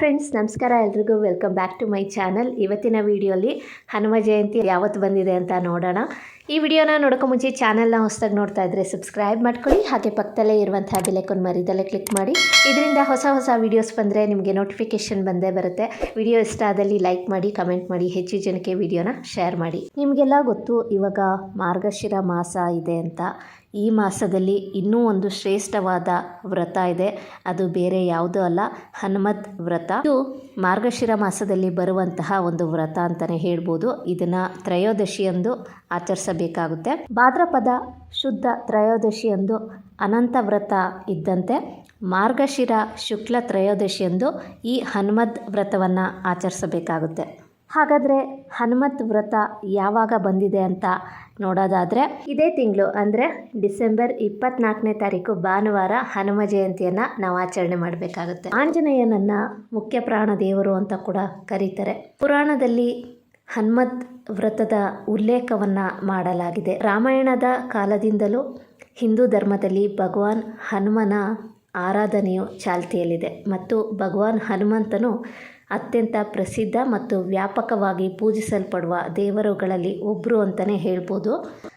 Friends ನಮಸ್ಕಾರ ಎಲ್ರಿಗೂ. Welcome back to my channel ಇವತ್ತಿನ ವಿಡಿಯೋಲಿ ಹನುಮ ಜಯಂತಿ ಯಾವತ್ತು ಬಂದಿದೆ ಅಂತ ನೋಡೋಣ. ಈ ವಿಡಿಯೋನ ನೋಡೋಕೆ ಮುಂಚೆ ಚಾನಲ್ನ ಹೊಸದಾಗಿ ನೋಡ್ತಾ ಇದ್ದರೆ ಸಬ್ಸ್ಕ್ರೈಬ್ ಮಾಡ್ಕೊಳ್ಳಿ. ಹಾಗೆ ಪಕ್ಕದಲ್ಲೇ ಇರುವಂತಹ ಬೆಲೆಕೊಂಡು ಮರಿದಲ್ಲೇ ಕ್ಲಿಕ್ ಮಾಡಿ. ಇದರಿಂದ ಹೊಸ ಹೊಸ ವೀಡಿಯೋಸ್ ಬಂದರೆ ನಿಮಗೆ ನೋಟಿಫಿಕೇಶನ್ ಬಂದೇ ಬರುತ್ತೆ. ವಿಡಿಯೋ ಇಷ್ಟ ಆದಲ್ಲಿ ಲೈಕ್ ಮಾಡಿ ಕಮೆಂಟ್ ಮಾಡಿ, ಹೆಚ್ಚು ಜನಕ್ಕೆ ವಿಡಿಯೋನ ಶೇರ್ ಮಾಡಿ. ನಿಮಗೆಲ್ಲ ಗೊತ್ತು ಇವಾಗ ಮಾರ್ಗಶಿರ ಮಾಸ ಇದೆ ಅಂತ. ಈ ಮಾಸದಲ್ಲಿ ಇನ್ನೂ ಒಂದು ಶ್ರೇಷ್ಠವಾದ ವ್ರತ ಇದೆ. ಅದು ಬೇರೆ ಯಾವುದೂ ಅಲ್ಲ, ಹನುಮತ್ ವ್ರತ. ಇದು ಮಾರ್ಗಶಿರ ಮಾಸದಲ್ಲಿ ಬರುವಂತಹ ಒಂದು ವ್ರತ ಅಂತಲೇ ಹೇಳ್ಬೋದು. ಇದನ್ನು ತ್ರಯೋದಶಿಯಂದು ಆಚರಿಸಬೇಕಾಗುತ್ತೆ. ಭಾದ್ರಪದ ಶುದ್ಧ ತ್ರಯೋದಶಿಯಂದು ಅನಂತ ವ್ರತ ಇದ್ದಂತೆ ಮಾರ್ಗಶಿರ ಶುಕ್ಲ ತ್ರಯೋದಶಿಯಂದು ಈ ಹನುಮದ್ ವ್ರತವನ್ನು ಆಚರಿಸಬೇಕಾಗುತ್ತೆ. ಹಾಗಾದರೆ ಹನುಮತ್ ವ್ರತ ಯಾವಾಗ ಬಂದಿದೆ ಅಂತ ನೋಡೋದಾದರೆ ಇದೇ ತಿಂಗಳು, ಅಂದರೆ ಡಿಸೆಂಬರ್ ಇಪ್ಪತ್ನಾಲ್ಕನೇ ತಾರೀಕು ಭಾನುವಾರ ಹನುಮ ಜಯಂತಿಯನ್ನು ನಾವು ಆಚರಣೆ ಮಾಡಬೇಕಾಗುತ್ತೆ. ಆಂಜನೇಯನನ್ನು ಮುಖ್ಯ ಪ್ರಾಣ ದೇವರು ಅಂತ ಕೂಡ ಕರೀತಾರೆ. ಪುರಾಣದಲ್ಲಿ ಹನುಮತ್ ವ್ರತದ ಉಲ್ಲೇಖವನ್ನು ಮಾಡಲಾಗಿದೆ. ರಾಮಾಯಣದ ಕಾಲದಿಂದಲೂ ಹಿಂದೂ ಧರ್ಮದಲ್ಲಿ ಭಗವಾನ್ ಹನುಮನ ಆರಾಧನೆಯು ಚಾಲ್ತಿಯಲ್ಲಿದೆ ಮತ್ತು ಭಗವಾನ್ ಹನುಮಂತನು ಅತ್ಯಂತ ಪ್ರಸಿದ್ಧ ಮತ್ತು ವ್ಯಾಪಕವಾಗಿ ಪೂಜಿಸಲ್ಪಡುವ ದೇವರುಗಳಲ್ಲಿ ಒಬ್ಬರು ಅಂತಲೇ ಹೇಳ್ಬೋದು.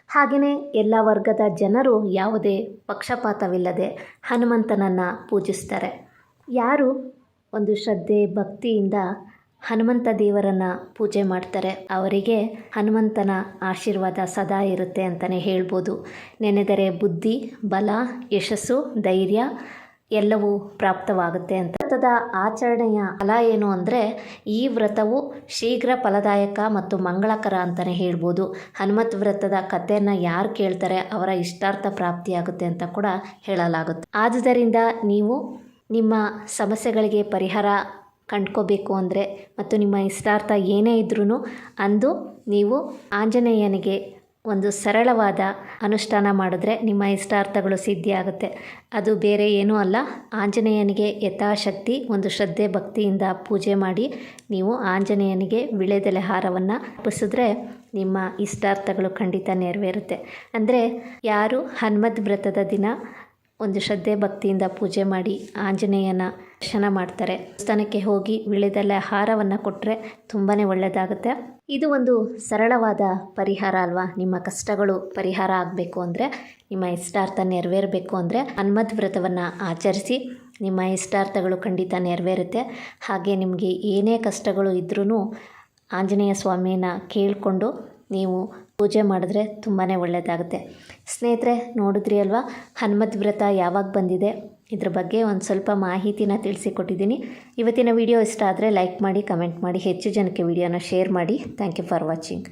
ಹಾಗೆಯೇ ಎಲ್ಲ ವರ್ಗದ ಜನರು ಯಾವುದೇ ಪಕ್ಷಪಾತವಿಲ್ಲದೆ ಹನುಮಂತನನ್ನು ಪೂಜಿಸ್ತಾರೆ. ಯಾರು ಒಂದು ಶ್ರದ್ಧೆ, ಭಕ್ತಿಯಿಂದ ಹನುಮಂತ ದೇವರನ್ನು ಪೂಜೆ ಮಾಡ್ತಾರೆ, ಅವರಿಗೆ ಹನುಮಂತನ ಆಶೀರ್ವಾದ ಸದಾ ಇರುತ್ತೆ ಅಂತಲೇ ಹೇಳ್ಬೋದು. ನೆನೆದರೆ ಬುದ್ಧಿ, ಬಲ, ಯಶಸ್ಸು, ಧೈರ್ಯ ಎಲ್ಲವೂ ಪ್ರಾಪ್ತವಾಗುತ್ತೆ ಅಂತ. ವ್ರತದ ಆಚರಣೆಯ ಫಲ ಏನು ಅಂದರೆ ಈ ವ್ರತವು ಶೀಘ್ರ ಫಲದಾಯಕ ಮತ್ತು ಮಂಗಳಕರ ಅಂತಲೇ ಹೇಳ್ಬೋದು. ಹನುಮತ್ ವ್ರತದ ಕಥೆಯನ್ನು ಯಾರು ಕೇಳ್ತಾರೆ ಅವರ ಇಷ್ಟಾರ್ಥ ಪ್ರಾಪ್ತಿಯಾಗುತ್ತೆ ಅಂತ ಕೂಡ ಹೇಳಲಾಗುತ್ತೆ. ಆದುದರಿಂದ ನೀವು ನಿಮ್ಮ ಸಮಸ್ಯೆಗಳಿಗೆ ಪರಿಹಾರ ಕಂಡ್ಕೋಬೇಕು ಅಂದರೆ ಮತ್ತು ನಿಮ್ಮ ಇಷ್ಟಾರ್ಥ ಏನೇ ಇದ್ರೂ ಅಂದು ನೀವು ಆಂಜನೇಯನಿಗೆ ಒಂದು ಸರಳವಾದ ಅನುಷ್ಠಾನ ಮಾಡಿದ್ರೆ ನಿಮ್ಮ ಇಷ್ಟಾರ್ಥಗಳು ಸಿದ್ಧಿಯಾಗುತ್ತೆ ಅದು ಬೇರೆ ಏನೂ ಅಲ್ಲ. ಆಂಜನೇಯನಿಗೆ ಯಥಾಶಕ್ತಿ, ಒಂದು ಶ್ರದ್ಧೆ, ಭಕ್ತಿಯಿಂದ ಪೂಜೆ ಮಾಡಿ ನೀವು ಆಂಜನೇಯನಿಗೆ ವಿಳೆದೆಲೆ ಹಾರವನ್ನು ಅರ್ಪಿಸಿದ್ರೆ ನಿಮ್ಮ ಇಷ್ಟಾರ್ಥಗಳು ಖಂಡಿತ ನೆರವೇರುತ್ತೆ. ಅಂದರೆ ಯಾರು ಹನುಮದ್ ವ್ರತದ ದಿನ ಒಂದು ಶ್ರದ್ಧೆ, ಭಕ್ತಿಯಿಂದ ಪೂಜೆ ಮಾಡಿ ಆಂಜನೇಯನ ದರ್ಶನ ಮಾಡ್ತಾರೆ. ದೇವಸ್ಥಾನಕ್ಕೆ ಹೋಗಿ ವಿಳೆದೆಲೆ ಹಾರವನ್ನು ಕೊಟ್ಟರೆ ತುಂಬಾ ಒಳ್ಳೆಯದಾಗುತ್ತೆ ಇದು ಒಂದು ಸರಳವಾದ ಪರಿಹಾರ ಅಲ್ವಾ? ನಿಮ್ಮ ಕಷ್ಟಗಳು ಪರಿಹಾರ ಆಗಬೇಕು ಅಂದರೆ, ನಿಮ್ಮ ಇಷ್ಟಾರ್ಥ ನೆರವೇರಬೇಕು ಅಂದರೆ ಹನುಮದ್ ವ್ರತವನ್ನು ಆಚರಿಸಿ ನಿಮ್ಮ ಇಷ್ಟಾರ್ಥಗಳು ಖಂಡಿತ ನೆರವೇರುತ್ತೆ. ಹಾಗೆ ನಿಮಗೆ ಏನೇ ಕಷ್ಟಗಳು ಇದ್ರೂ ಆಂಜನೇಯ ಸ್ವಾಮಿನ ಕೇಳಿಕೊಂಡು ನೀವು ಪೂಜೆ ಮಾಡಿದ್ರೆ ತುಂಬಾ ಒಳ್ಳೆಯದಾಗುತ್ತೆ ಸ್ನೇಹಿತರೆ, ನೋಡಿದ್ರಿ ಅಲ್ವಾ? ಹನುಮತ್ ವ್ರತ ಯಾವಾಗ ಬಂದಿದೆ? ಇದ್ರ ಬಗ್ಗೆ ಒಂದು ಸ್ವಲ್ಪ ಮಾಹಿತಿನ ತಿಳಿಸಿಕೊಟ್ಟಿದ್ದೀನಿ. ಇವತ್ತಿನ ವಿಡಿಯೋ ಇಷ್ಟ ಆದರೆ ಲೈಕ್ ಮಾಡಿ, ಕಮೆಂಟ್ ಮಾಡಿ, ಹೆಚ್ಚು ಜನಕ್ಕೆ ವಿಡಿಯೋನ ಶೇರ್ ಮಾಡಿ. Thank you for watching.